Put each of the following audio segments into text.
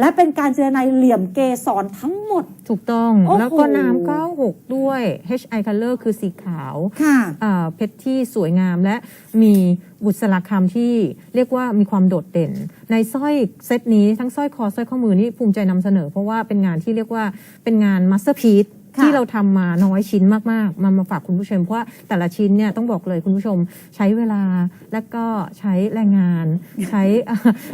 และเป็นการเจรไนายเหลี่ยมเกสรทั้งหมด ถูกต้อง โอ้โหแล้วก็น้ำ96 ด้วย HI Color คือสีขาวค่ะอ่าเพชรที่สวยงามและมีบุษราคำที่เรียกว่ามีความโดดเด่น ในสร้อยเซตนี้ทั้งสร้อยคอสร้อยข้อมือนี่ภูมิใจนำเสนอ เพราะว่าเป็นงานที่เรียกว่าเป็นงานมาสเตอร์พี e ค่ะ ที่เราทำมาน้อยชิ้นมากๆมามาฝากคุณผู้ชมเพราะว่าแต่ละชิ้นเนี่ยต้องบอกเลยคุณผู้ชมใช้เวลาและก็ใช้แรงงาน ใช้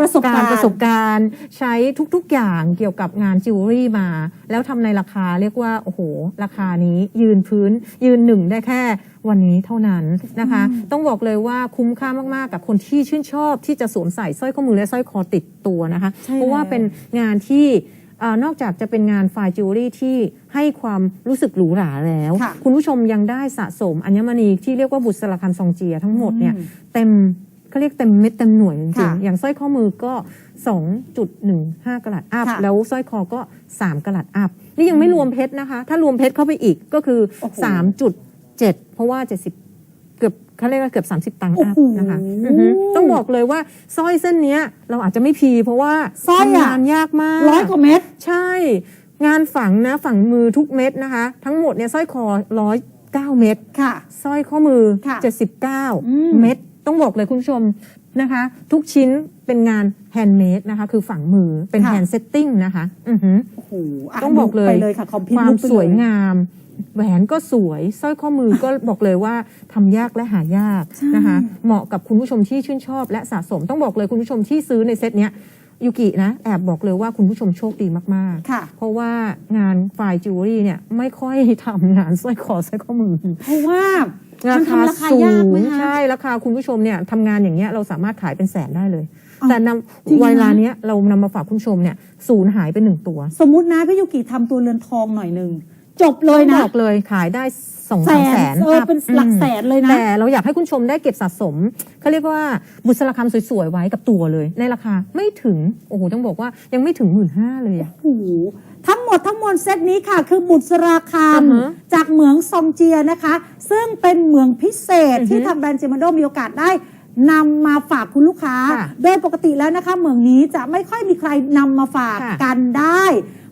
ประสบการณ์ประสบการณ์ ใช้ทุกๆอย่างเกี่ยวกับงานจิวเวลรี่มา แล้วทำในราคาเรียกว่าโอ้โห ราคานี้ยืนพื้นยืนหนึ่งได้แค่วันนี้เท่านั้นนะคะ ต้องบอกเลยว่าคุ้มค่ามากๆ กับคนที่ชื่นชอบที่จะสวมใส่สร้อยข้อมือและสร้อยคอติดตัวนะคะใช่เพราะว่าแล้วเป็นงานที่เอ่อนอกจากจะเป็นงานไฟจิวเวลรี่ที่ให้ความรู้สึกหรูหราแล้ว ค่ะคุณผู้ชมยังได้สะสมอัญมณีที่เรียกว่าบุษราคันซองเจียทั้งหมดเนี่ยอืมเต็มเขาเรียกเต็มเม็ดเต็มหน่วยจริงค่ะๆอย่างสร้อยข้อมือก็ 2.15กะรัตอัพค่ะแล้วสร้อยคอก็ 3กะรัตอัพนี่ยังไม่รวมเพชรนะคะ ถ้ารวมเพชรเข้าไปอีกก็คือ โอ้โห 3.7 เพราะว่า70 เกือบเขาเรียกว่าเกือบ 30 ตังค์อัพโอ้โหนะคะอือฮึต้องบอกเลยว่าสร้อยเส้นเนี้ยเราอาจจะไม่พีเพราะว่าสร้อยอะ ทำงานยากมาก ร้อยกว่าเม็ด ใช่ งานฝังนะฝังมือทุกเม็ดนะคะ ทั้งหมดเนี่ยสร้อยคอร้อยเก้าเม็ดค่ะ สร้อยข้อมือค่ะ79อืม เม็ดต้องบอกเลยคุณผู้ชมนะคะ ทุกชิ้นเป็นงานแฮนด์เมดนะคะ คือฝังมือเป็นค่ะ แฮนด์เซตติ้งนะคะอือหือ โอ้โหะต้องบอกเลย ไปเลยค่ะคอมพิวความลุกไปเลยสวยงาม แหวนก็สวยสร้อยข้อมือก็บอกเลยว่าทำยากและหายากใช่นะคะเหมาะกับคุณผู้ชมที่ชื่นชอบ และสะสมต้องบอกเลยคุณผู้ชมที่ซื้อในเซตเนี้ยยูกินะแอบบอกเลยว่าคุณผู้ชมโชคดีมากๆค่ะเพราะว่างานฝ่ายจิวเวลรี่เนี่ยไม่ค่อยทำงานสร้อยคอสร้อยข้อมือ เพราะว่ารามันคาทำราคาสูยากไหมงคะใช่ราคาคุณผู้ชมเนี่ยทำงานอย่างเงี้ยเราสามารถขายเป็นแสนได้เลยอ๋อแต่นจริงำนะเวลาเนี้ยเรานำมาฝากคุณผู้ชมเนี่ยศูนย์หายไปหนึ่งตัว สมมุตินะพี่ยูกิทำตัวเรือนทองหน่อยหนึ่ง จบเลยต้องนะบอกเลยขายได้สองแสสามแสนนเออเป็นหลักแสนเลยนะ แต่เราอยากให้คุณผู้ชมได้เก็บสะสมเขาเรียกว่าบุษราคำสวยๆ ไว้กับตัวเลย ในราคาไม่ถึง โอ้โห ต้องบอกว่ายังไม่ถึงหมื่นห้าเลยอะโอ้โหทั้งหมดทั้งมวลเซตนี้ค่ะ คือบุษราคอือฮะำจากเหมืองซองเจียนะคะ ซึ่งเป็นเหมืองพิเศษอือฮึที่ทางแบรนด์เจมาโดมีโอกาสได้นำมาฝากคุณลูกค้าค่ะโดยปกติแล้วนะคะ เหมืองนี้จะไม่ค่อยมีใครนำมาฝากค่ะกันได้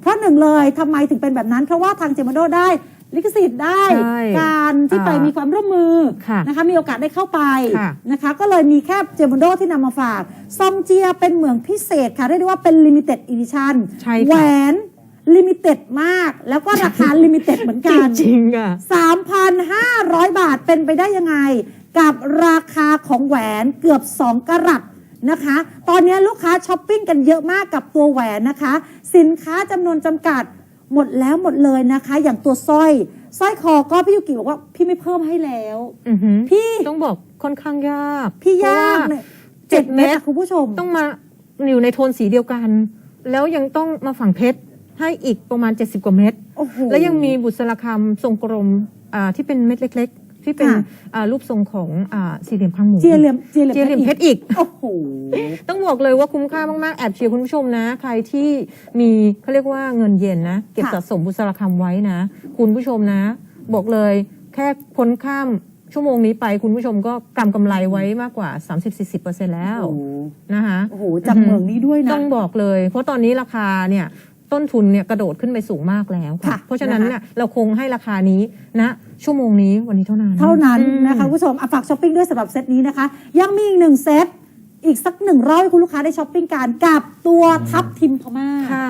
เพราะหนึ่งเลยทำไมถึงเป็นแบบนั้น เพราะว่าทางเจมาโดได้ลิขสิทธิ์ได้ใช่การที่ไปอ่ามีมีความร่วมมือค่ะนะคะมีโอกาสได้เข้าไปค่ะ นะคะก็เลยมีแค่เจมาโดที่นำมาฝาก ซองเจียเป็นเหมืองพิเศษค่ะเรียกได้ว่าเป็นลิมิเต็ดอีดิชั่นใช่ค่ะ แหวนลิมิเต็ดมาก แล้วก็ราคา ลิมิเต็ดเหมือนกันจริงๆอะ 3,500 บาทเป็นไปได้ยังไง กับราคาของแหวนเกือบ 2กะรัต นะคะ ตอนนี้ลูกค้าช้อปปิ้งกันเยอะมากกับตัวแหวนนะคะ สินค้าจำนวนจำกัดหมดแล้วหมดเลยนะคะ อย่างตัวสร้อยสร้อยคอก็พี่ยุกิบอกว่าพี่ไม่เพิ่มให้แล้วอือหือพี่ต้องบอกค่อนข้างยากพี่ยากเพระว่เลยเจ็เจ็ดดเม็ดเม็ดอะคุณผู้ชม ต้องมาอยู่ในโทนสีเดียวกัน แล้วยังต้องมาฝังเพชรให้อีกประมาณ 70 กว่าเม็ดโอ้โหแล้วยังมีบุษราคำทรงกลมอ่าที่เป็นเม็ดเล็ก ๆ ที่เป็นค่ะ อ่ารูปทรงของอ่าสี่เหลี่ยมพังหมู เจียเหลี่ยมเจียเหลี่ยมเจียเหลี่ยมเพชรอีก โอ้โห ต้องบอกเลยว่าคุ้มค่ามาก ๆ แอบเชียร์คุณผู้ชมนะ ใครที่มีเขาเรียกว่าเงินเย็นนะ เก็บค่ะ สะสมบุษราคำไว้นะ คุณผู้ชมนะ บอกเลยแค่พ้นข้ามชั่วโมงนี้ไปคุณผู้ชมก็กำกำไรไว้มากกว่า 30-40%แล้วโอ้โหนะคะ โอ้โหจากเหมืองนี้ด้วยนะ ต้องบอกเลย เพราะตอนนี้ราคาเนี่ย ต้นทุนเนี่ยกระโดดขึ้นไปสูงมากแล้วค่ะค่ะเพราะฉะนั้นนะคะเนี่ยเราคงให้ราคานี้นะชั่วโมงนี้วันนี้เท่านั้น เท่านั้นอืมนะคะคุณผู้ชมอะฝากช้อปปิ้งด้วยสำหรับเซตนี้นะคะ ยังมีอีกหนึ่งเซต อีกสักหนึ่งร้อยคุณลูกค้าได้ช้อปปิ้งกันกับตัวทับทิมพม่า ค่ะ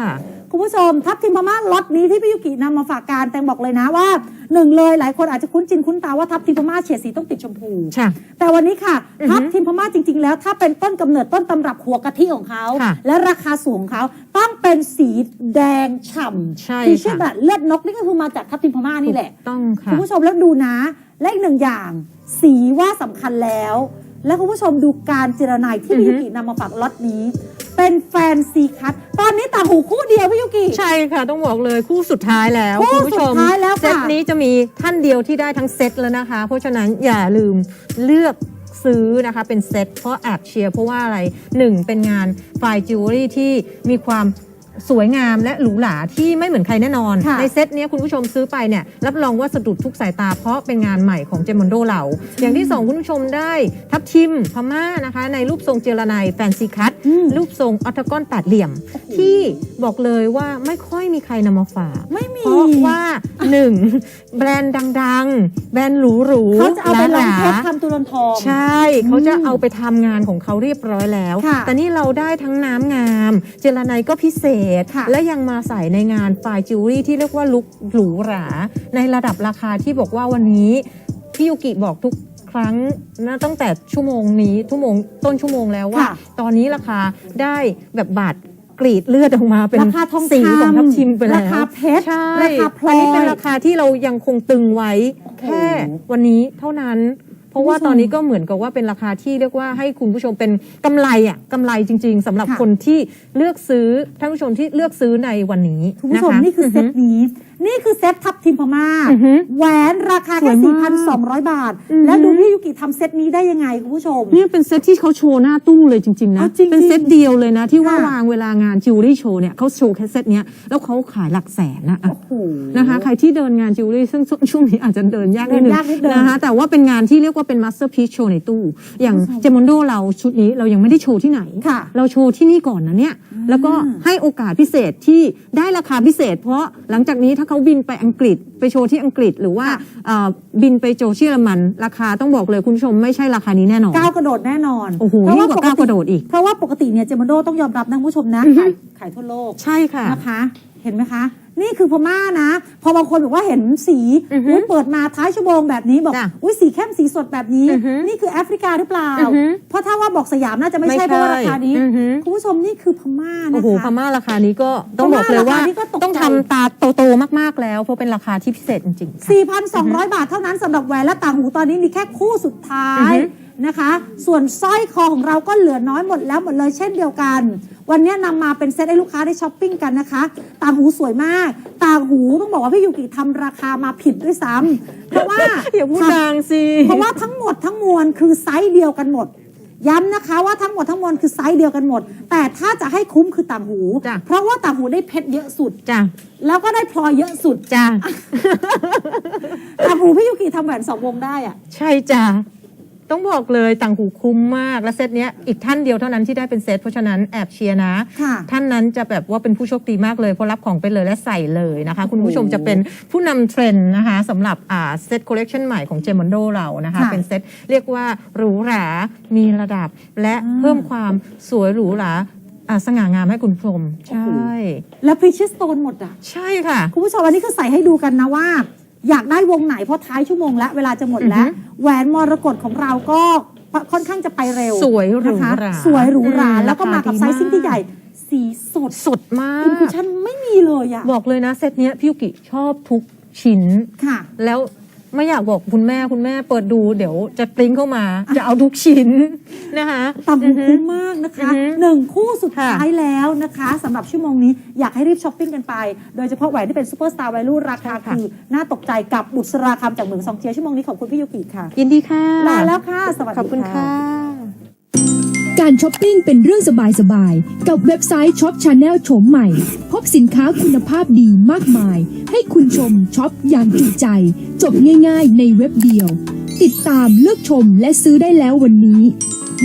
คุณผู้ชมทับทิมพม่าล็อตนี้ที่พี่ยุกินำมาฝากการแตงบอกเลยนะว่าหนึ่งเลยหลายคนอาจจะคุ้นจินคุ้นตาว่าทับทิมพม่าเฉดสีต้องติดชมพูค่ะแต่วันนี้ค่ะอือฮึทับทิมพม่าจริง ๆ แล้วถ้าเป็นต้นกำเนิดต้นตำรับหัวกะทิของเขา ค่ะและราคาสูงของเขาต้องเป็นสีแดงฉ่ใช่ำที่ชื่อค่ะ แบบเลือดนกนี่ก็คือมาจากทับทิมพม่านี่แหละ ถูกต้องค่ะ คุณผู้ชมแล้วดูนะ และอีกหนึ่งอย่าง สีว่าสำคัญแล้ว แล้วคุณผู้ชมดูการเจรนายที่อือพี่ฮึยุกินำมาฝากล็อตนี้ เป็นแฟนซีคัตตอนนี้ต่างหูคู่เดียวพี่ยุกิ ใช่ค่ะต้องบอกเลยคู่สุดท้ายแล้วคู่คุณผู้ชมสุดท้ายแล้วค่ะ เซตนี้จะมีท่านเดียวที่ได้ทั้งเซตแล้วนะคะ เพราะฉะนั้นอย่าลืมเลือกซื้อนะคะเป็นเซตเพราะแอบเชียร์เพราะว่าอะไรหนึ่งเป็นงานฝ่ายจิวเวลรี่ที่มีความ สวยงามและหรูหราที่ไม่เหมือนใครแน่นอน ค่ะในเซตเนี้ยคุณผู้ชมซื้อไปเนี่ยรับรองว่าสะดุดทุกสายตาเพราะเป็นงานใหม่ของเจมอนโดเรา อย่างที่สองคุณผู้ชมได้ทับทิมพม่านะคะ ในรูปทรงเจรไนแฟนซีคัตอืม รูปทรงออตกอนแปดเหลี่ยม ที่บอกเลยว่าไม่ค่อยมีใครนำมาฝาก ไม่มี เพราะว่าหนึ่งแบรนด์ดังๆ แบรนด์หรูๆเขาจะเอาไปลงเพชรหราๆ ทำตุลนทอง ใช่ เขาจะเอาไปทำงานของเขาเรียบร้อยแล้ว ค่ะแต่นี่เราได้ทั้งน้ำงาม เจลาไนก็พิเศษค่ะและยังมาใส่ในงานฝ่ายจิวเวลรี่ที่เรียกว่าลุกหรูหรา ในระดับราคาที่บอกว่าวันนี้พี่ยูกิบอกทุกครั้งนะตั้งแต่ชั่วโมงนี้ชั่วโมงต้นชั่วโมงแล้วว่าค่ะตอนนี้ราคาได้แบบบาทกรีดเลือดออกมาเป็นราคาทองสีคำของทับทิมไปแล้วราคาเพชรใช่ราคาพลอยอันนี้เป็นราคาที่เรายังคงตึงไว้โอ้โหแค่วันนี้เท่านั้น เพราะว่าคุณผู้ชมตอนนี้ก็เหมือนกับว่าเป็นราคาที่เรียกว่าให้คุณผู้ชมเป็นกำไรอะกำไรจริง ๆสำหรับค่ะคนที่เลือกซื้อท่านผู้ชมที่เลือกซื้อในวันนี้คุณผู้ชมะะนี่คือเซตนี้นี่คือเซตทับทิมพม่าอือหือแหวนราคาสแค่วยมาก4,200 บาท อือหือ แล้วดูพี่ยุกิทำเซตนี้ได้ยังไงคุณผู้ชม เนี่ยเป็นเซตที่เขาโชว์หน้าตู้เลยจริง ๆ นะ เอาจริงๆเป็นเซตเดียวเลยนะ ที่ว่าค่ะ วางเวลางานจิวเวลรี่โชว์เนี่ยเขาโชว์แค่เซตเนี้ยแล้วเขาขายหลักแสนนะอะโอ้โห นะคะใครที่เดินงานจิวเวลรี่ซึ่งช่วงช่วงนี้อาจจะเดินยากนิดนึเดิงนยากนิดนึงนะคะแต่ว่าเป็นงานที่เรียกว่าเป็นมาสเตอร์พีชโชว์ในตู้ อย่างคุณผู้ชมเจมอนโดเราชุดนี้เรายังไม่ได้โชว์ที่ไหน ค่ะเราโชว์ที่นี่ก่อนนะเนี่ยอืมแล้วก็ให้โอกาสพิเศษที่ได้ราคาพิเศษ เพราะหลังจากนี้ถ้าเขาบินไปอังกฤษไปโชว์ที่อังกฤษหรือว่าค่ะเอ่อบินไปโชว์ที่เยอรมัน ราคาต้องบอกเลยคุณผู้ชมไม่ใช่ราคานี้แน่นอนก้าวกระโดดแน่นอนโอ้โหเพราะยิ่ว่างกว่าปกก้าวติกระโดดอีกเพราะว่าปกติเนี่ยเจมอนโดต้องยอมรับนะคุณผู้ชมนะอือฮึขายขายทั่วโลกใช่ค่ะนะคะ เห็นไหมคะ นี่คือพม่านะ พอบางคนบอกว่าเห็นสีอือฮึอุ๊ยเปิดมาท้ายชั่วโมงแบบนี้บอกจ้ะอุ้ยสีเข้มสีสดแบบนี้ อือฮึนี่คือแอฟริกาหรือเปล่า อือฮึเพราะถ้าว่าบอกสยามน่าจะไม่ไม่ใช่ใช่เพราะว่าราคานี้อือฮึคุณผู้ชมนี่คือพม่านะคะโอ้โหพม่าราคานี้ก็ต้องบอกเลยว่าพม่าราคานี้ก็ตกใจ ต้องทำตาโตๆมากๆแล้ว เพราะเป็นราคาที่พิเศษจริงๆค่ะ 4,200 บาทเท่านั้นสำหรับแหวนและต่างหูตอนนี้มีแค่คู่สุดท้าอืยอฮึนะคะ ส่วนสร้อยคอของเราก็เหลือน้อยหมดแล้วหมดเลยเช่นเดียวกัน วันนี้นำมาเป็นเซตให้ลูกค้าได้ช้อปปิ้งกันนะคะ ต่างหูสวยมาก ต่างหูต้องบอกว่าพี่ยูกิทำราคามาผิดด้วยซ้ำเพราะว่าอย่าพูดดังสิเพราะว่าทั้งหมดทั้งมวลคือไซส์เดียวกันหมดย้ำนะคะว่าทั้งหมดทั้งมวลคือไซส์เดียวกันหมด แต่ถ้าจะให้คุ้มคือต่างหูจ้ะเพราะว่าต่างหูได้เพชรเยอะสุดจ้ะแล้วก็ได้พลอยเยอะสุดจ้ะต่างหูพี่ยูกิทำแหวนสองวงได้อะใช่จ้ะ ต้องบอกเลยต่างหูคุ้มมาก และเซตเนี้ยอีกท่านเดียวเท่านั้นที่ได้เป็นเซตเพราะฉะนั้นแอบเชียร์นะ ค่ะท่านนั้นจะแบบว่าเป็นผู้โชคดีมากเลยเพราะรับของไปเลยและใส่เลยนะคะ คุณผู้ชมจะเป็นผู้นำเทรนด์นะคะสำหรับอ่าเซตคอลเลกชันใหม่ของเจมอนโดเรานะคะ ค่ะเป็นเซตเรียกว่าหรูหรา มีระดับ และอ่าเพิ่มความสวยหรูหราอ่าสง่างามให้คุณผู้ชมใช่ แล้ว precious stone หมดอะ ใช่ค่ะ คุณผู้ชมอันนี้คือใส่ให้ดูกันนะว่า อยากได้วงไหนเพราะท้ายชั่วโมงแล้วเวลาจะหมดแล้วอือฮึแหวนมรกตของเราก็ค่อนข้างจะไปเร็วสวยหรูนะคะหราสวยหรูหราอืมแล้วก็มากับราไซคาดีซิ่งที่มากใหญ่สีสดสดมากอินคูชั่นไม่มีเลยอะบอกเลยนะเซตเนี้ยพี่ยุกิชอบทุกชิ้นค่ะ แล้ว ไม่อยากบอกคุณแม่คุณแม่เปิดดูเดี๋ยวจะปริ้งเข้ามา จะเอาทุกชิ้นนะคะต่างหูคุ้มมากนะคะอือฮึหนึ่งคู่สุดค่ะท้ายแล้วนะคะสำหรับชั่วโมงนี้อยากให้รีบช้อปปิ้งกันไป โดยเฉพาะแหวนที่เป็นซูเปอร์สตาร์ a วลูราคาใช่ค่ะคือ น่าตกใจกับบุษราคำจากเมืองซองเจียชั่วโมงนี้ขอบคุณพี่ยูกิค่ะ ยินดีค่ะลาแล้วค่ะ สวัสดีขอบคุณค่ะ การช้อปปิ้งเป็นเรื่องสบายๆ กับเว็บไซต์ช็อปชาแนลโฉมใหม่ พบสินค้าคุณภาพดีมากมาย ให้คุณชมช็อปอย่างจุใจ จบง่ายๆ ในเว็บเดียว ติดตามเลือกชมและซื้อได้แล้ววันนี้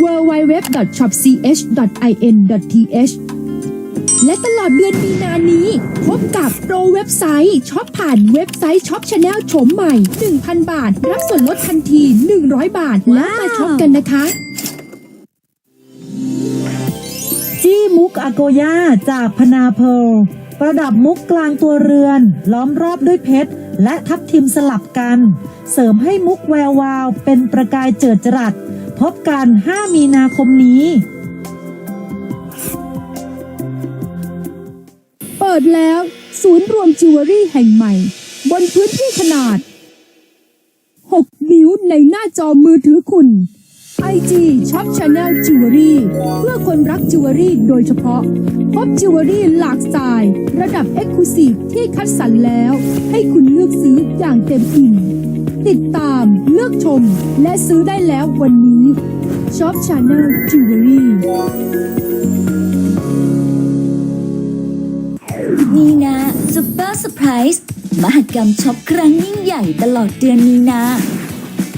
www.shopch.in.th และตลอดเดือนมีนานี้ พบกับโปรเว็บไซต์ช็อปผ่านเว็บไซต์ช็อปชาแนลโฉมใหม่ 1,000 บาท รับส่วนลดทันที 100 บาท แล้วมาช็อปกันนะคะ กอาโกย่าจากพนาเพลประดับมุกกลางตัวเรือน ล้อมรอบด้วยเพชร และทับทิมสลับกัน เสริมให้มุกแวววาวเป็นประกายเจิดจรัส พบกัน 5 มีนาคมนี้ เปิดแล้วศูนย์รวมจิวเวลรี่แห่งใหม่ บนพื้นที่ขนาด 6 นิ้วในหน้าจอมือถือคุณ IG Shop Channel Jewelry เพื่อคนรักจิวเวลรี่โดยเฉพาะ พบจิวเวลรี่หลากสไตล์ระดับ e x c l u s i v e ที่คัดสรรแล้ว ให้คุณเลือกซื้ออย่างเต็มอิ่ม ติดตามเลือกชม และซื้อได้แล้ววันนี้ Shop Channel Jewelry มีนาซุปเปอร์เซอร์ไพรส์มหกรรมช็อปครั้งยิ่งใหญ่ตลอดเดือนมีนากูสลีปเดย์ซูเปอร์สตาร์แวลูเดย์ซูเปอร์จิวเวลรี่เดย์แคสพิกเดย์ซูเปอร์บิวตี้เดย์ซูเปอร์แฟชั่นเ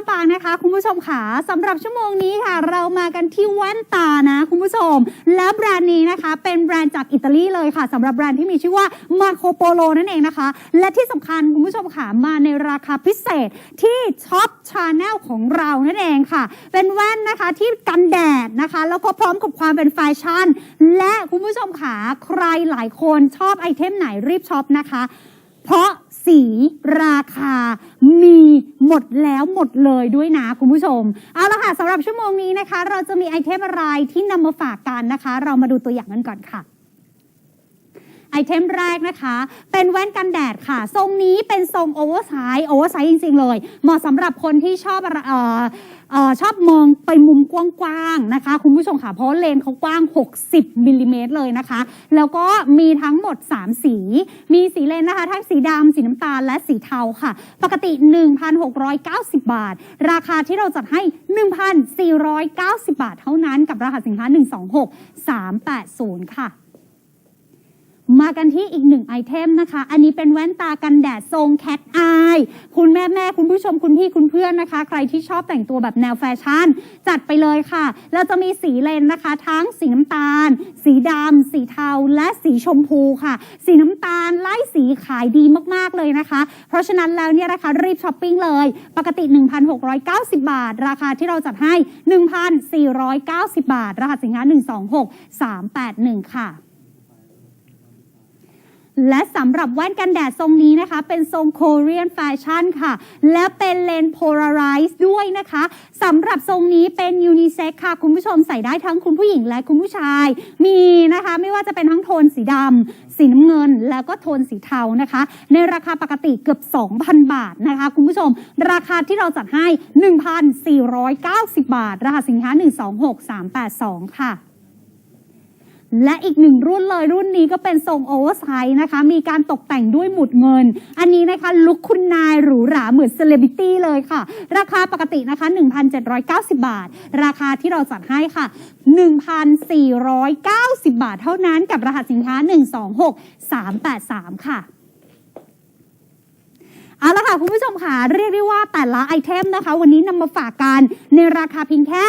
ชยารัตน์นลำปางนะคะ คุณผู้ชมค่ะสำหรับชั่วโมงนี้ค่ะ เรามากันที่แว่นตานะ คุณผู้ชม แล้วแบรนด์นี้นะคะ เป็นแบรนด์จากอิตาลีเลยค่ะสำหรับแบรนด์ที่มีชื่อว่ามาโคโปโลนั่นเองนะคะ และที่สำคัญคุณผู้ชมค่ะมาในราคาพิเศษที่ช็อปชาแนลของเรานั่นเองค่ะ เป็นแว่นนะคะที่กันแดดนะคะ แล้วก็พร้อมกับความเป็นแฟชั่น และคุณผู้ชมค่ะใครหลายคนชอบไอเทมไหนรีบช็อปนะคะ เพราะ สีราคา มีหมดแล้วหมดเลยด้วยนะคุณผู้ชม เอาละค่ะสำหรับชั่วโมงนี้นะคะ เราจะมีไอเทมอะไรที่นำมาฝากกันนะคะ เรามาดูตัวอย่างกันก่อนค่ะไอเทมแรกนะคะ เป็นแว่นกันแดดค่ะ ทรงนี้เป็นทรงโอเวอร์ไซส์โอเวอร์ไซส์จริง ๆ เลย เหมาะสำหรับคนที่ชอบเอ่อ ออชอบมองไปมุมกว้างๆนะคะ คุณผู้ชมค่ะเพราะเลนเขากว้าง 60มิลลิเมตรเลยนะคะ แล้วก็มีทั้งหมด 3 สี มีสีเลนนะคะ ทั้งสีดำสีน้ำตาลและสีเทาค่ะ ปกติ 1,690 บาท ราคาที่เราจัดให้ 1,490 บาทเท่านั้นกับรหัสสินค้า 126380 ค่ะ มากันที่อีกหนึ่งไอเทมนะคะ อันนี้เป็นแว่นตากันแดดทรงแคทอายคุณแม่แม่คุณผู้ชมคุณพี่คุณเพื่อนนะคะ ใครที่ชอบแต่งตัวแบบแนวแฟชั่น จัดไปเลยค่ะ เราจะมีสีเลนนะคะ ทั้งสีน้ำตาล สีดำสีเทาและสีชมพูค่ะ สีน้ำตาลไล่สีขายดีมากๆเลยนะคะ เพราะฉะนั้นแล้วเนี่ยนะคะรีบช้อปปิ้งเลย ปกติ 1,690 บาท ราคาที่เราจัดให้ 1,490 บาท รหัสสินค้า 126381 ค่ะ และสำหรับแว่นกันแดดทรงนี้นะคะ เป็นทรงโคเรียนแฟชั่นค่ะ และเป็นเลนโพลาไรซ์ด้วยนะคะสำหรับทรงนี้เป็นยูนิเซ็กค่ะ คุณผู้ชมใส่ได้ทั้งคุณผู้หญิงและคุณผู้ชาย มีนะคะ ไม่ว่าจะเป็นทั้งโทนสีดำสีน้ำเงิน แล้วก็โทนสีเทานะคะ ในราคาปกติเกือบ 2,000 บาทนะคะ คุณผู้ชม ราคาที่เราจัดให้ 1,490 บาทรหัสสินค้า 126382 ค่ะ และอีกหนึ่งรุ่นเลยรุ่นนี้ก็เป็นทรงโอเวอร์ไซส์นะคะ มีการตกแต่งด้วยหมุดเงิน อันนี้นะคะลุคคุณนายหรูหราเหมือนเซเลบริตี้เลยค่ะ ราคาปกตินะคะ 1,790 บาท ราคาที่เราจัดให้ค่ะ 1,490 บาทเท่านั้นกับรหัสสินค้า 126383 ค่ะ เอาละค่ะ คุณผู้ชมค่ะ เรียกได้ว่าแต่ละไอเทมนะคะ วันนี้นำมาฝากกันในราคาเพียงแค่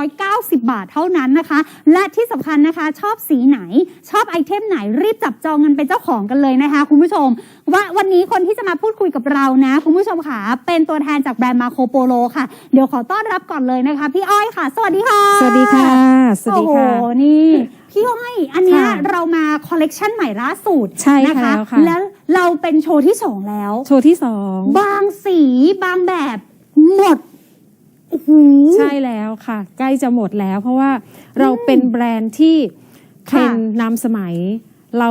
1,490 บาทเท่านั้นนะคะ และที่สำคัญนะคะ ชอบสีไหนชอบไอเทมไหนรีบจับจองเงินเป็นเจ้าของกันเลยนะคะ คุณผู้ชม ว่าวันนี้คนที่จะมาพูดคุยกับเรานะ คุณผู้ชมค่ะเป็นตัวแทนจากแบรนด์มาโคโปโลค่ะ เดี๋ยวขอต้อนรับก่อนเลยนะคะ พี่อ้อยค่ะ สวัสดีค่ะ สวัสดีค่ะ สวัสดีค่ะ โอ้โห นี่ พี่อ้อย อันเนี้ยค่ะเรามาคอลเลกชันใหม่ล่าสุดใช่นะค่ะคะแล้วค่ะแล้ว เราเป็นโชว์ที่สองแล้ว โชว์ที่สองบางสีบางแบบหมดโอ้โห ใช่แล้วค่ะ ใกล้จะหมดแล้ว เพราะว่าเราเป็นแบรนด์ที่เทรนด์นำสมัย เรา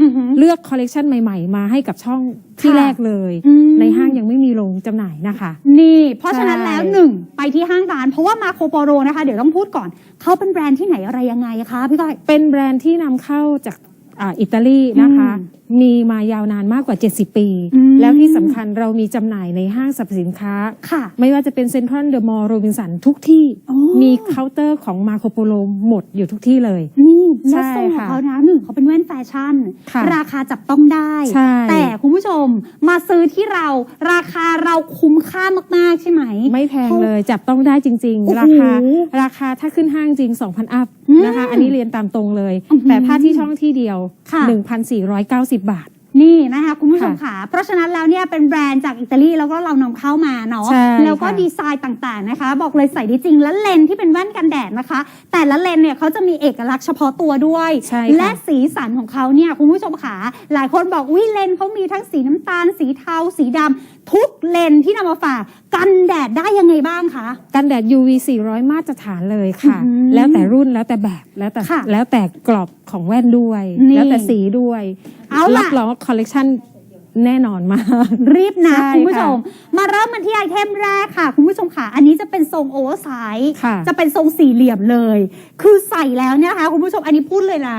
อือหือเลือกคอลเลกชันใหม่ ๆ มาให้กับช่องที่ค่ะแรกเลยอืมในห้างยังไม่มีลงจำหน่ายนะคะ นี่เพราะฉะนั้นใช่แล้วหนึ่งไปที่ห้างร้านเพราะว่ามาโคโปโรนะคะ เดี๋ยวต้องพูดก่อน เขาเป็นแบรนด์ที่ไหนอะไรยังไงคะพี่ก้อยเป็นแบรนด์ที่นำเข้าจาก อ่าอิตาลีนะคะอืมมีมายาวนานมากกว่า 70 ปี อืมแล้วที่สำคัญเรามีจำหน่ายในห้างสรรพสินค้า ค่ะไม่ว่าจะเป็นเซ็นทรัลเดอะมอลล์โรบินสันทุกที่ อ๋อ มีเคาน์เตอร์ของมาโคโปโลหมดอยู่ทุกที่เลย นี่แล้วใช่ทรงของค่ะเขานะหนึ่งเขาเป็นแว่นแฟชั่น ค่ะราคาจับต้องได้ ใช่ แต่คุณผู้ชมมาซื้อที่เราราคาเราคุ้มค่ามากๆใช่ไหม ไม่แพงเลยจับต้องได้จริง โอ้โห ๆ ราคา ราคาถ้าขึ้นห้างจริง 2,000 อัพอืม นะคะ อันนี้เรียนตามตรงเลยอื้อหือแต่ถ้าที่ช่องที่เดียวค่ะ1,490 บาทนี่นะคะคุณผู้ชมค่ะค่ะ เพราะฉะนั้นแล้วเนี่ยเป็นแบรนด์จากอิตาลีแล้วก็เรานำเข้ามาเนาะใช่แล้วก็ค่ะดีไซน์ต่างๆนะคะ บอกเลยใส่ได้จริงและเลนส์ที่เป็นแว่นกันแดดนะคะ แต่ละเลนส์เนี่ยเขาจะมีเอกลักษณ์เฉพาะตัวด้วยใช่ค่ะและสีสันของเขาเนี่ยคุณผู้ชมค่ะหลายคนบอกอุ้ยเลนส์เขามีทั้งสีน้ำตาล สีเทาสีดำ ทุกเลนส์ที่นำมาฝากกันแดดได้ยังไงบ้างคะ กันแดด UV 400 มาตรฐานเลยค่ะ อืมแล้วแต่รุ่นแล้วแต่แบบแล้วแต่ค่ะแล้วแต่กรอบของแว่นด้วย นี่แล้วแต่สีด้วยเอาล่ะ รับรองว่าคอลเลกชันแน่นอนมาก รีบนะ ใช่คุณผู้ชมค่มาเริ่มกันที่ไอเทมแรกค่ะ คุณผู้ชมค่ะ อันนี้จะเป็นทรงโอเวอร์ไซส์ค่ะ จะเป็นทรงสี่เหลี่ยมเลย คือใส่แล้วเนี่ยนะคะคุณผู้ชมอันนี้พูดเลยนะ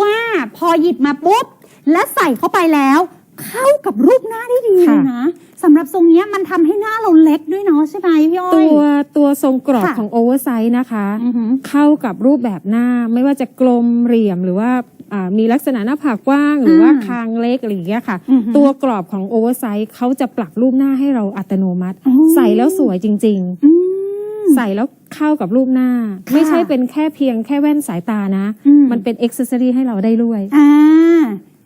ว่าพอหยิบมาปุ๊บ และใส่เข้าไปแล้ว เข้ากับรูปหน้าได้ดีเลยนะสำหรับทรงเนี้ยมันทำให้หน้าเราเล็กด้วยเนาะใช่ไหมพี่อ้อยตัวตัวทรงกรอบค่ะของโอเวอร์ไซส์นะคะอือหือเข้ากับรูปแบบหน้าไม่ว่าจะกลมเหลี่ยมหรือว่าอ่ามีลักษณะหน้าผากกว้างหรือว่าอ่าคางเล็กอะไรอย่างเงี้ยค่ะอือหือตัวกรอบของโอเวอร์ไซส์เขาจะปรับรูปหน้าให้เราอัตโนมัติอ๋อใส่แล้วสวยจริงๆอืมใส่แล้วเข้ากับรูปหน้าค่ะไม่ใช่เป็นแค่เพียงแค่แว่นสายตานะอืมมันเป็นอ็อกซ์เซอรี่ให้เราได้ด้วยอ่า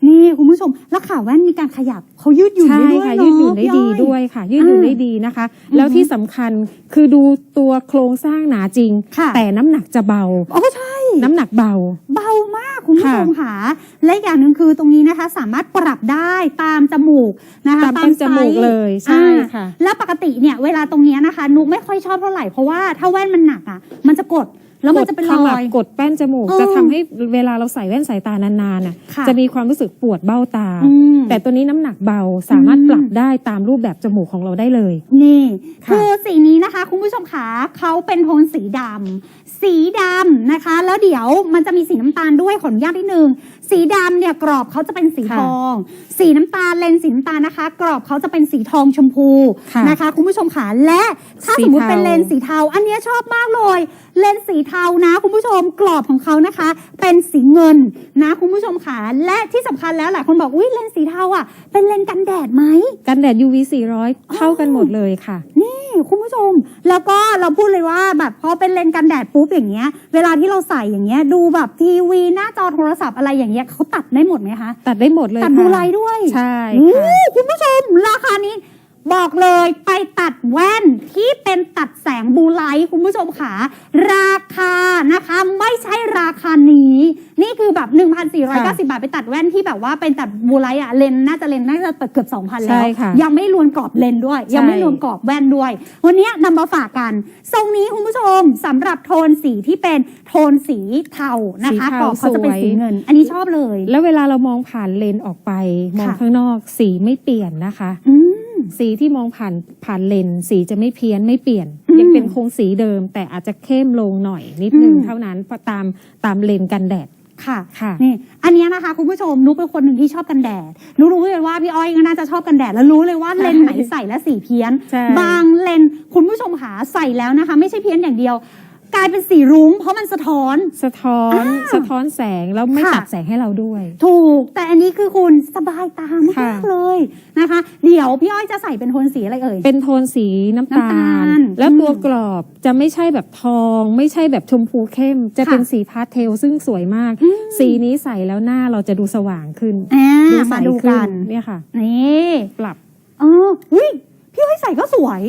นี่คุณผู้ชมแล้วขาแว่นมีการขยับเขายืดหยุ่นใช่ได้ด้วยค่ะเนาะยืดหยุ่นได้พี่ดีอ้อ ด้วยค่ะ ยืดหยุ่นอ่าได้ดีนะคะแล้วที่สำคัญคือดูตัวโครงสร้างหนาจริง ค่ะ แต่น้ำหนักจะเบาโอ้ใช่ น้ำหนักเบา เบามากคุณผู้ชมค่ะค่ะ และอีกอย่างหนึ่งคือตรงนี้นะคะ สามารถปรับได้ตามจมูกนะคะตามเป็นจมูกไซส์เลยใช่อ่าค่ะแล้วปกติเนี่ยเวลาตรงเนี้ยนะคะ นุกไม่ค่อยชอบเท่าไหร่เพราะว่าถ้าแว่นมันหนักอะ มันจะกด แล้วมันจะเป็นรขมัอบยกดแป้นจมูกเออจะทำให้เวลาเราใส่แว่นสายตานานๆน่ะค่ะจะมีความรู้สึกปวดเบ้าตา อืม แต่ตัวนี้น้ำหนักเบาสามารถอืมปรับได้ตามรูปแบบจมูกของเราได้เลย นี่ ค่ะคือสีนี้นะคะ คุณผู้ชมคะเขาเป็นโทนสีดำสีดำนะคะ แล้วเดี๋ยวมันจะมีสีน้ำตาลด้วยขออนุญาตนิดนึงสีดำเนี่ยกรอบเขาจะเป็นสีทอง สีน้ำตาลเลนส์สีน้ำตาลนะคะ กรอบเขาจะเป็นสีทองชมพูค่ะนะคะ คุณผู้ชมค่ะและถ้าสีสมมติเทาเป็นเลนส์สีเทา อันเนี้ยชอบมากเลย เลนส์สีเทานะคุณผู้ชมกรอบของเขานะคะ เป็นสีเงินนะคุณผู้ชมค่ะและที่สำคัญแล้วหลายคนบอกอุ้ยเลนส์สีเทาอะ เป็นเลนส์กันแดดไหมกันแดด UV 400เข้ากันหมดเลยค่ะ นี่คุณผู้ชม แล้วก็เราพูดเลยว่าแบบพอเป็นเลนส์กันแดดปุ๊บอย่างเงี้ย เวลาที่เราใส่อย่างเงี้ยดูแบบทีวีหน้าจอโทรศัพท์อะไรอย่างเงี้ยเขาตัดได้หมดไหมคะ ตัดได้หมดเลยตัดค่ะบูไลท์ด้วย ใช่อู้ค่ะคุณผู้ชมราคานี้ บอกเลยไปตัดแว่นที่เป็นตัดแสงบูไลท์คุณผู้ชมค่ะ ราคานะคะไม่ใช่ราคานี้ นี่คือแบบ 1,490 บาทไปตัดแว่นที่แบบว่าเป็นตัดบูไลท์อะเลนส์น่าจะเลนส์น่าจะเกือบ2,000แล้วใช่ค่ะยังไม่รวมกรอบเลนส์ด้วยใช่ยังไม่รวมกรอบแว่นด้วย วันนี้นำมาฝากกัน ทรงนี้คุณผู้ชมสำหรับโทนสีที่เป็นโทนสีเทานะคะสีเทากรอบเขาจะเป็นสวยสีเงิน อันนี้ชอบเลย แล้วเวลาเรามองผ่านเลนส์ออกไปมองค่ะข้างนอกสีไม่เปลี่ยนนะคะอืม สีที่มองผ่านผ่านเลนส์สีจะไม่เพี้ยนไม่เปลี่ยนอืมยังเป็นโครงสีเดิม แต่อาจจะเข้มลงหน่อยนิดนึงอืมเท่านั้นเพราะตามตามเลนส์กันแดดค่ะค่ะนี่อันเนี้ยนะคะคุณผู้ชมนุกเป็นคนหนึ่งที่ชอบกันแดดนุกรู้เลยว่าพี่อ้อยก็น่าจะชอบกันแดด แล้วรู้เลยว่าเลนส์ไหนใส่แล้วสีเพี้ยนใช่บางเลนส์คุณผู้ชมหาใส่แล้วนะคะ ไม่ใช่เพี้ยนอย่างเดียว กลายเป็นสีรุ้งเพราะมันสะท้อน สะท้อนอ่าสะท้อนแสงแล้วไม่ค่ะ ตัดแสงให้เราด้วย ถูก แต่อันนี้คือคุณสบายตามากค่ะ ๆเลยนะคะ เดี๋ยวพี่อ้อยจะใส่เป็นโทนสีอะไรเอ่ย เป็นโทนสีน้ำตาน้ำตาล ล แล้วตัวอืมกรอบจะไม่ใช่แบบทอง ไม่ใช่แบบชมพูเข้ม จะค่ะเป็นสีพาสเทลซึ่งสวยมากอืมสีนี้ใส่แล้วหน้าเราจะดูสว่างขึ้นอ่าดูใสมาดูขึ้กันนเนี่ยค่ะ นี่ ปรับ เอออุ้ยพี่อ้อยใส่ก็สวย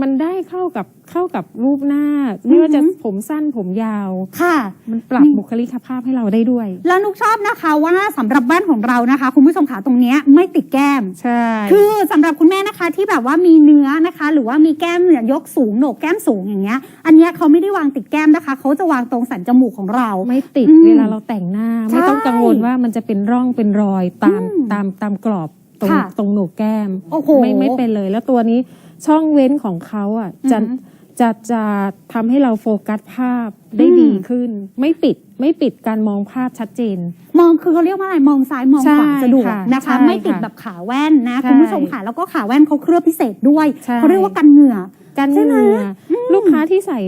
มันได้เข้ากับเข้ากับรูปหน้าไม่ว่าจะอือหือผมสั้นผมยาว ค่ะ มันปรับนี่บุคลิกภาพให้เราได้ด้วย แล้วนุกชอบนะคะว่าสำหรับแว่นของเรานะคะ คุณผู้ชมขาตรงเนี้ยไม่ติดแก้ม ใช่ คือสำหรับคุณแม่นะคะที่แบบว่ามีเนื้อนะคะ หรือว่ามีแก้มเนี่ยยกสูงโหนกแก้มสูงอย่างเงี้ย อันเนี้ยเขาไม่ได้วางติดแก้มนะคะ เขาจะวางตรงสันจมูกของเรา ไม่ติดอืมเวลาเราแต่งหน้าใช่ไม่ต้องกังวลว่ามันจะเป็นร่องเป็นรอยตามอืมตามตามกรอบตรงค่ะตรงโหนกแก้มโอ้โหไม่ไม่เป็นเลย แล้วตัวนี้ ช่องเว้นของเขาอะจะอือหือจะจะทำให้เราโฟกัสภาพได้อืมดีขึ้น ไม่ปิดไม่ปิดการมองภาพชัดเจน มองคือเขาเรียกว่าอะไรมองซ้ายมองขวาใช่สะดวกค่ะนะคะใช่ไม่ติดค่ะแบบขาแว่นนะใช่คุณผู้ชมค่ะแล้วก็ขาแว่นเขาเคลือบพิเศษด้วยใช่เขาเรียกว่ากันเหงื่อการใช่ไหมเหงื่ออลูกค้าที่ใส่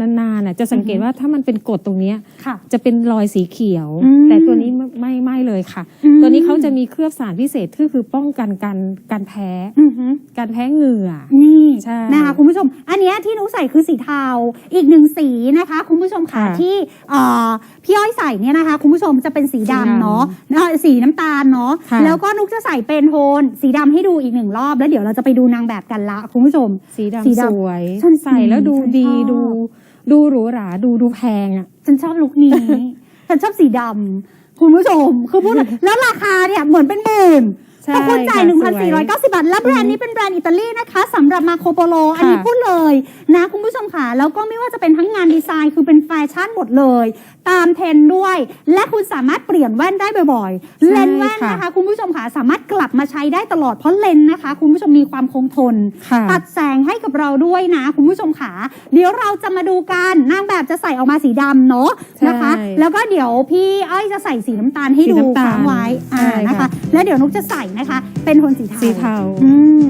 นานๆน่ะจะสังเกตว่าถ้ามันเป็นกรดตรงเนี้ยค่ะจะเป็นรอยสีเขียวอืมแต่ตัวนี้ไม่ไม่ไม่เลยค่ะอืมตัวนี้เขาจะมีเคลือบสารพิเศษที่คือป้องกันการการแพ้อือหือการแพ้เหงื่อนี่ใช่นะคะคุณผู้ชม อันเนี้ยที่หนุใส่คือสีเทาอีกหนึ่งสีนะคะคุณผู้ชมค่ะค่ะที่เอ่อพี่อ้อยใส่เนี่ยนะคะ คุณผู้ชมจะเป็นสีสีดำดำเนาะเอ่อสีน้ำตาลเนาะค่ะ แล้วก็นุกจะใส่เป็นโทน สีดำให้ดูอีกหนึ่งรอบแล้วเดี๋ยวเราจะไปดูนางแบบกันละคุณผู้ชม สีสีดำดำสวยฉันใส่แล้วดูฉันดีชอบ ดู ดูหรูหราดูดูแพงอะ ฉันชอบลุคนี้ ฉันชอบสีดำคุณผู้ชมคือพูดเลยแล้วราคาเนี่ยเหมือนเป็นหมื่น ใช่แต่คุณจ่าย ค่ะสวย 1,490 บาท แล้วแบรนด์นี้เป็นแบรนด์อิตาลีนะคะสำหรับมาโคโปโล อันนี้ค่ะพูดเลยนะคุณผู้ชมค่ะ แล้วก็ไม่ว่าจะเป็นทั้งงานดีไซน์คือเป็นแฟชั่นหมดเลย ตามเทรนด์ด้วย และคุณสามารถเปลี่ยนแว่นได้บ่อยๆ เลนส์แว่นนะคะคุณผู้ชมค่ะสามารถกลับมาใช้ได้ตลอดเพราะเลนส์นะคะ คุณผู้ชมมีความคงทน ค่ะ ตัดแสงให้กับเราด้วยนะ คุณผู้ชมค่ะเดี๋ยวเราจะมาดูกันนางแบบจะใส่ออกมาสีดำเนาะนะคะ ใช่แล้วก็เดี๋ยวพี่อ้อยจะใส่สีน้ำตาลให้สีดูน้ำตาลค้างไว้อ่าใช่นะคะค่ะแล้วเดี๋ยวนุกจะใส่นะคะ เป็นโทนสีเทาสีเทาอืม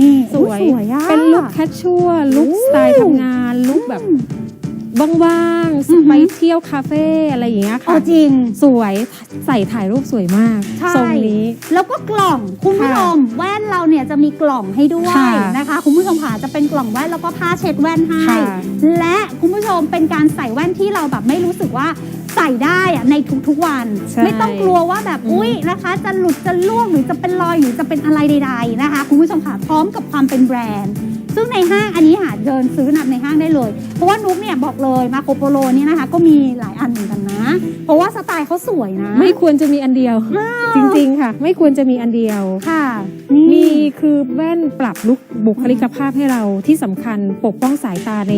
นี่สวยอุ๊สวยอะเป็นลุคแคชชวลลุคสไตล์ทำงานลุคแบบว่างอือฮึๆไปเที่ยวคาเฟ่อะไรอย่างเงี้ยเอาค่ะจริง สวยใส่ถ่ายรูปสวยมากใช่ทรงนี้ แล้วก็กล่องคุณผู้ชมแว่นเราเนี่ยจะมีกล่องให้ด้วยค่ะนะคะ คุณผู้ชมค่ะจะเป็นกล่องแว่นแล้วก็ผ้าเช็ดแว่นให้ค่ะและคุณผู้ชมเป็นการใส่แว่นที่เราแบบไม่รู้สึกว่า ใส่ได้อะในทุกๆวัน ใช่ ไม่ต้องกลัวว่าแบบอืมอุ้ยนะคะ จะหลุดจะล่วงหรือจะเป็นรอยหรือจะเป็นอะไรใดๆนะคะคุณผู้ชมค่ะพร้อมกับความเป็นแบรนด์ ซึ่งในห้างอันนี้หาเดินซื้อนับในห้างได้เลย เพราะว่านุ๊กเนี่ยบอกเลยมาโคโปโลเนี่ยนะคะ ก็มีหลายอันเหมือนกันนะ เพราะว่าสไตล์เขาสวยนะ ไม่ควรจะมีอันเดียว จริงๆค่ะ ไม่ควรจะมีอันเดียวค่ะนี่มีคือแว่นปรับลุกบุคลิกภาพให้เราที่สำคัญปกป้องสายตาใน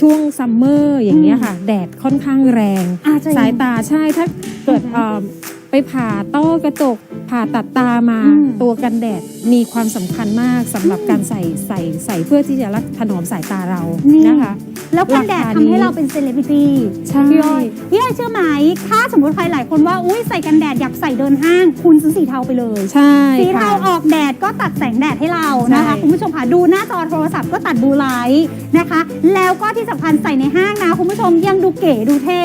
ช่วงซัมเมอร์อย่างเงี้ยค่ะ แดดค่อนข้างแรงอาจจะสายตาใช่ถ้าเกิดเอ่อ ไปผ่าต้อกระจก ผ่าตัดตามา อืม ตัวกันแดดมีความสำคัญมากสำหรับการใส่ใส่ใส่เพื่อที่จะรักถนอมสายตาเรานี่นะคะ แล้วกันแดดราคาทำให้นี้เราเป็นเซเลบริตี้ใช่พี่อ้อยพี่อ้อยเชื่อไหม ถ้าสมมติใครหลายคนว่า อุ้ยใส่กันแดดอยากใส่เดินห้าง คุณซื้อสีเทาไปเลย ใช่ สีค่ะเทาออกแดดก็ตัดแสงแดดให้เรานะคะใช่คุณผู้ชมค่ะ ดูหน้าจอโทรศัพท์ก็ตัดบูไลท์นะคะ แล้วก็ที่สำคัญใส่ในห้างนะ คุณผู้ชมยังดูเก๋ดูเท่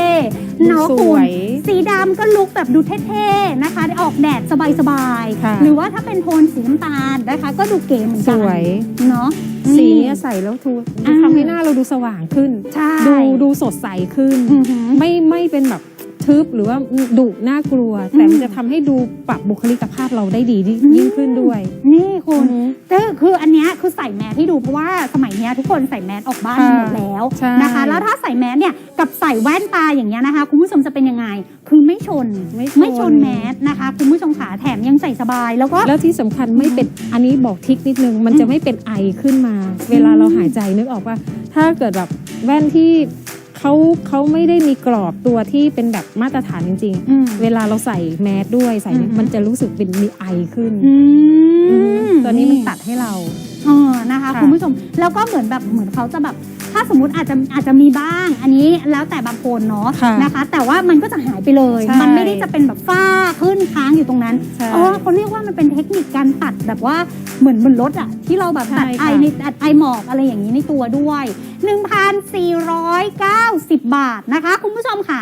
เนาะสคุวณยสีดำก็ลุกแบบดูเท่ๆนะคะได้ออกแดดสบายค่ะๆหรือว่าถ้าเป็นโทนสีน้ำตาลนะคะ ก็ดูเก๋เหมือนสกันวยเนาะ สีนี่เนี้ยใส่แล้วทูอ่าทำให้หน้าเราดูสว่างขึ้นใช่ดูดูสดใสขึ้นอือหือไม่ไม่เป็นแบบทึบหรือว่าดุน่ากลัว แต่มันจะทำให้ดูปรับบุคลิกภาพเราได้ดียิ่งอืมยิ่งขึ้นด้วย นี่คุณอือหือก็คืออันเนี้ยคือใส่แมสให้ดูเพราะว่าสมัยเนี้ยทุกคนใส่แมสออกบ้านกันหมดแล้วใช่นะคะ แล้วถ้าใส่แมสเนี่ยกับใส่แว่นตาอย่างเงี้ยนะคะ คุณผู้ชมจะเป็นยังไงคือไม่ ชนไม่ชนไม่ชน แมสนะคะคุณผู้ชมขาแถมยังใส่สบายแล้วก็ แล้วที่สำคัญไม่เป็นอันนี้บอกทิกนิดนึง มันจะไม่เป็นไอขึ้นมา เวลาเราหายใจนึกออกว่า ถ้าเกิดแบบแว่นที่เขาเขาไม่ได้มีกรอบตัวที่เป็นแบบมาตรฐานจริง อืม ๆ เวลาเราใส่แมสด้วยใส่เนี่ยอือหือมันจะรู้สึกเป็นมีไอขึ้น อืม ตัวนี้มันตัดให้เรา เออนะคะค่ะ คุณผู้ชมแล้วก็เหมือนแบบเหมือนเขาจะแบบ ถ้าสมมติอาจจะอาจจะมีบ้าง อันนี้แล้วแต่บางคนเนาะค่ะนะคะ แต่ว่ามันก็จะหายไปเลย ใช่มันไม่ได้จะเป็นแบบฝ้าขึ้นค้างอยู่ตรงนั้นใช่เออเขาเรียกว่ามันเป็นเทคนิคการตัดแบบว่าเหมือนบนรถอะที่เราแบบตัดใช่ไอค่ะในตัดไอหมอกอะไรอย่างนี้ในตัวด้วย 1,490 บาทนะคะ คุณผู้ชมค่ะ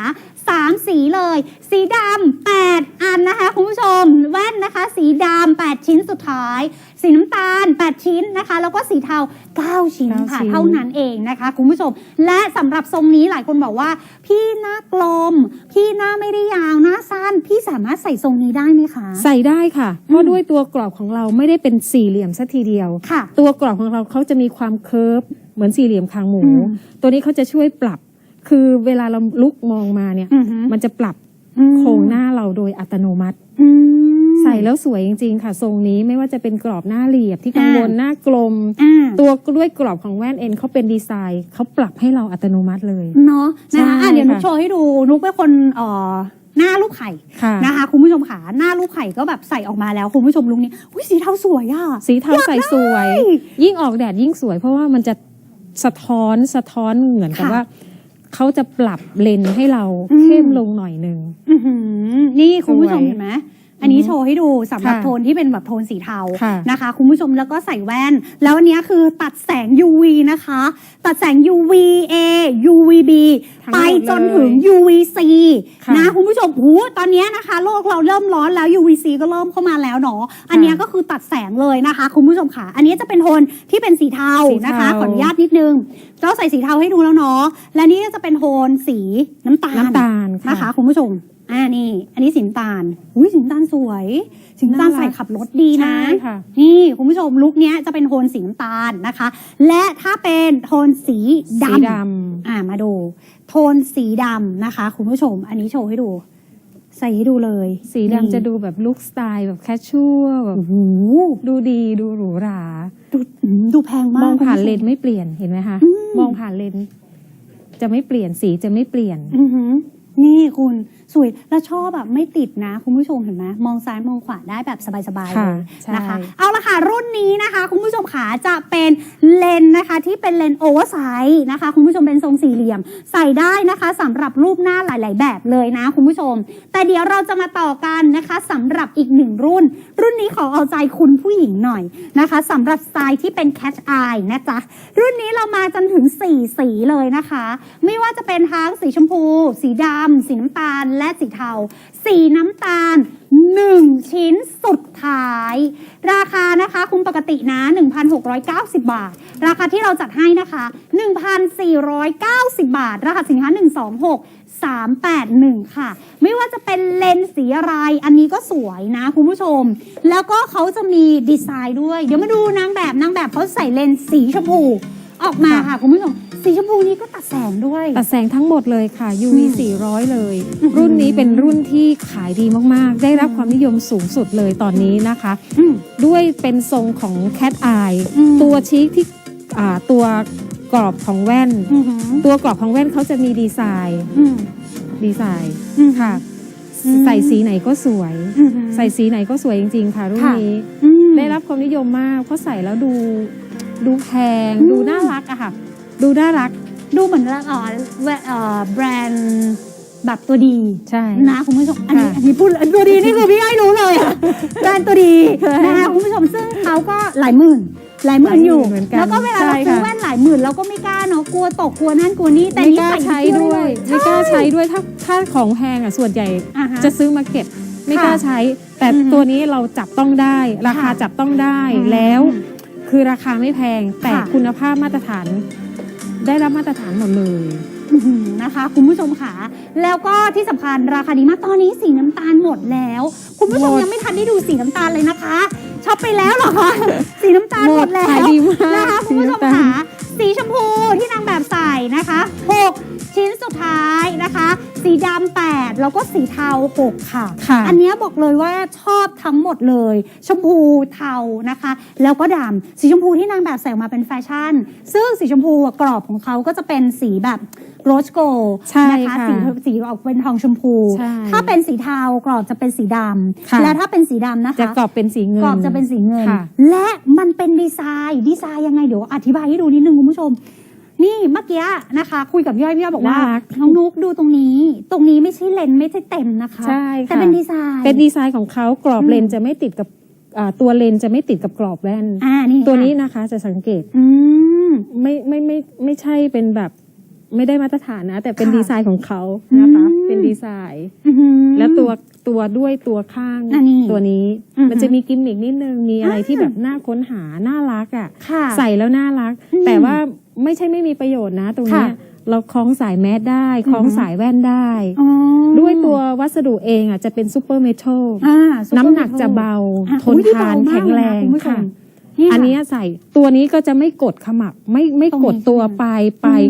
สามสีเลย สีดำ8อันนะคะคุณผู้ชมแว่นนะคะ สีดำ8ชิ้นสุดท้าย สีน้ำตาล 8 ชิ้นนะคะ แล้วก็สีเทา 9 ชิ้นเก้าค่ะชิ้นเท่านั้นเองนะคะคุณผู้ชม และสำหรับทรงนี้หลายคนบอกว่า พี่หน้ากลม พี่หน้าไม่ได้ยาวหน้าสั้น พี่สามารถใส่ทรงนี้ได้ไหมคะ ใส่ได้ค่ะ เพราะด้วยตัวกรอบของเราไม่ได้เป็นสี่เหลี่ยมสัทีเดียวค่ะตัวกรอบของเราเขาจะมีความเคิร์ฟเหมือนสี่เหลี่ยมคางหมูอืมตัวนี้เขาจะช่วยปรับ คือเวลาเราลุกมองมาเนี่ย อือหือมันจะปรับอืมโครงหน้าเราโดยอัตโนมัติ อืม ใส่แล้วสวยจริง ๆ ค่ะ ทรงนี้ไม่ว่าจะเป็นกรอบหน้าเหลี่ยมที่กังวลอ่า หน้ากลม อ่า ตัวด้วยกรอบของแว่นเอ็นเขาเป็นดีไซน์เขาปรับให้เราอัตโนมัติเลย เนาะนะคะอะใช่เดี๋ยวนุกค่ะ โชว์ให้ดูนุกเป็นคนเอ่อหน้าลูกไข่ค่ะ นะคะคุณผู้ชมขาหน้าลูกไข่ก็แบบใส่ออกมาแล้วคุณผู้ชมลุงนี้อุ้ยสีเทาสวยอะ สีเทาใส่สวย ยิ่งออกแดดยิ่งสวย เพราะว่ามันจะสะท้อนสะท้อนเหมือนกับค่ะ ว่า เขาจะปรับเลนส์ให้เราอืมเข้มลงหน่อยหนึ่ง อื้อหือนี่คุณผู้ชมสวยเห็นไหม อันนี้โชว์ให้ดูสำหรับค่ะโทนที่เป็นแบบโทนสีเทาค่ะนะคะ คุณผู้ชมแล้วก็ใส่แว่น แล้วอันเนี้ยคือตัดแสง UV นะคะ ตัดแสง UVA UVB ทั้งไปหมดจนถึง เลย UVC ค่ะ นะคุณผู้ชมหูตอนเนี้ยนะคะ โลกเราเริ่มร้อนแล้ว UVC ก็เริ่มเข้ามาแล้วเนาะอันเนี้ยก็คือตัดแสงเลยนะคะ คุณผู้ชมค่ะ อันนี้จะเป็นโทนที่เป็นสีเทาสีเทานะคะขออนุญาตนิดนึงเราใส่สีเทาให้ดูแล้วเนาะและนี่ก็จะเป็นโทนสีน้ำตาลน้ำตาลนะคะ คุณผู้ชม อ่านี่ อันนี้สีน้ำตาลอุ้ยสีน้ำตาลสวยสีน้ำตาลน่ารักใส่ขับรถดีนะ ใช่ค่ะ นี่คุณผู้ชมลุคเนี้ยจะเป็นโทนสีน้ำตาลนะคะ และถ้าเป็นโทนสีดสีดำอ่ามาดู โทนสีดำนะคะ คุณผู้ชม อันนี้โชว์ให้ดู ใส่ให้ดูเลยสีนี่ดำจะดูแบบลุคสไตล์แบบแคชชัวแบบโอ้โหดูดีดูหรูหรา ดูอืมดูแพงมากมองผ่านคุณผู้ช เลนส์ไม่เปลี่ยนเห็นไหมคะอืม มองผ่านเลนส์จะไม่เปลี่ยนสีจะไม่เปลี่ยน อือหือนี่คุณ สวยแล้วชอบแบบไม่ติดนะคุณผู้ชมเห็นไหมมองซ้ายมองขวาได้แบบสบายๆเลค่ะยใช่นะคะ เอาละค่ะรุ่นนี้นะคะ คุณผู้ชมขาจะเป็นเลนส์นะคะที่เป็นเลนส์โอเวอร์ไซส์นะคะ คุณผู้ชมเป็นทรงสี่เหลี่ยม ใส่ได้นะคะสำหรับรูปหน้าหลาย ๆ แบบเลยนะ คุณผู้ชม แต่เดี๋ยวเราจะมาต่อกันนะคะสำหรับอีกหนึ่งรุ่น รุ่นนี้ขอเอาใจคุณผู้หญิงหน่อยนะคะสำหรับสไตล์ที่เป็น catch eye นะจ๊ะรุ่นนี้เรามาจนถึง 4 สีเลยนะคะ ไม่ว่าจะเป็นทั้งสีชมพู สีดำสีน้ำตาลและสีเทา สีน้ำตาล 1 ชิ้นสุดท้าย ราคานะคะคุณปกตินะ 1,690 บาท ราคาที่เราจัดให้นะคะ 1,490 บาท รหัสสินค้า 126 381 ค่ะ ไม่ว่าจะเป็นเลนส์สีอะไร อันนี้ก็สวยนะคุณผู้ชม แล้วก็เขาจะมีดีไซน์ด้วย เดี๋ยวมาดูนางแบบนางแบบเขาใส่เลนส์สีชมพู ออกมาค่ะคุณผู้ชม สีชมพูนี้ก็ตัดแสงด้วย ตัดแสงทั้งหมดเลยค่ะ UV อืม400 เลยอื้อหือรุ่นนี้เป็นรุ่นที่ขายดีมากๆ ได้รับความนิยมสูงสุดเลยตอนนี้นะคะ อืม ด้วยเป็นทรงของ Cat Eye อืม ตัวชี้ที่อ่าตัวกรอบของแว่น อือหือตัวกรอบของแว่นเขาจะมีดีไซน์อืม ดีไซน์อืม ค่ะ อืม ใส่สีไหนก็สวย อือหือ ใส่สีไหนก็สวยจริงๆค่ะรุ่นค่ะ นี้ อืม ได้รับความนิยมมากเพราะใส่แล้วดูดูแพงอืม ดูน่ารักอะค่ะ ดูน่ารัก ดูเหมือนเอ่อแวเอ่อแบรนด์แบบตัวดีใช่นะคุณผู้ชมอันนี้ค่ะอันนี้พูดอันตัวดีนี่คือพี่ไอ้รู้เลยอะ แบรนด์ตัวดีนะคะคุณผู้ชมซึ่งเขาก็หลายหมื่นหลายหมื่นอยู่เหมือนกันแล้วก็เวลาเราใช่ซื้อค่ะ แว่นหลายหมื่นเราก็ไม่กล้าเนาะกลัวตกกลัวนั่นกลัวนี่แต่ไม่นี่กล้าใส่ใช้ที่ด้วยเลไม่กล้าใช้ด้วยถ้าถ้าของแพงอะส่วนใหญ่ อ่าฮะ จะซื้อมาเก็บไม่ค่ะกล้าใช้ แต่อือฮึตัวนี้เราจับต้องได้ ราคาค่ะจับต้องได้อืมแล้ว คือราคาไม่แพงแต่ค่ะคุณภาพมาตรฐาน ได้รับมาตรฐานหมดเลยอื้อหือนะคะคุณผู้ชมค่ะแล้วก็ที่สำคัญราคาดีมากตอนนี้สีน้ำตาลหมดแล้ว คุณผู้ชมหมดยังไม่ทันได้ดูสีน้ำตาลเลยนะคะช็อปไปแล้วเหรอคะสีน้ำตาลหมดแล้วขายดีมากนะคะคุณผู้ชมสีน้ำตาลค่ะสีชมพูที่นางแบบใส่นะคะ6 ชิ้นสุดท้ายนะคะ สีดำ8แล้วก็สีเทา6ค่ะ ค่ะ อันเนี้ยบอกเลยว่าชอบทั้งหมดเลย ชมพูเทานะคะ แล้วก็ดำสีชมพูที่นางแบบใส่ออกมาเป็นแฟชั่น ซึ่งสีชมพูอะกรอบของเขาก็จะเป็นสีแบบโรสโกใช่นะคะค่ะสีสีออกเป็นทองชมพู ใช่ถ้าเป็นสีเทากรอบจะเป็นสีดค่ะำและถ้าเป็นสีดำนะคะ จะกรอบเป็นสีเงิน กรอบจะเป็นสีเงิน ค่ะและมันเป็นดีไซน์ ดีไซน์ยังไงเดี๋ยวอธิบายให้ดูนิดนึงคุณผู้ชม นี่เมื่อกี้นะคะ คุยกับย่อยพี่ย่อยบอกว่าน่ารัก น้องนุกดูตรงนี้ ตรงนี้ไม่ใช่เลนส์ไม่ใช่เต็มนะคะใช่ค่ะแต่เป็นดีไซน์ เป็นดีไซน์ของเขากรอบอืม เลนส์จะไม่ติดกับอ่าตัวเลนส์จะไม่ติดกับกรอบแว่น อ่านี่ตัวค่ะนี้นะคะจะสังเกตอืม ไม่ไม่ไม่ไม่ใช่เป็นแบบไม่ได้มาตรฐานนะ แต่เป็นค่ะดีไซน์ของเขานะคะ อืม เป็นดีไซน์ อื้อหือ แล้วตัวตัวด้วยตัวข้างอันนี้ตัวนี้อือฮึมันจะมีกิมมิกนิดนึงมีอะไรอ่าที่แบบน่าค้นหาน่ารักอะ ค่ะ ใส่แล้วน่ารัก อืมแต่ว่า ไม่ใช่ไม่มีประโยชน์นะ ตรงเนี้ยค่ะเราคล้องสายแมสได้คล้องอือฮึสายแว่นได้อ๋อด้วยตัววัสดุเองอะจะเป็นซูเปอร์เมทัลอ่าน้ำหนักจะเบาอะทนอุ๊ยทานเบมกแข็งแรงเลยนะคุณผู้ชมค่ะนี่ค่ะอันเนี้ยใส่ตัวนี้ก็จะไม่กดขมับไม่ไม่ตรงกดนี้ตัวใช่ไหมปลายปลาย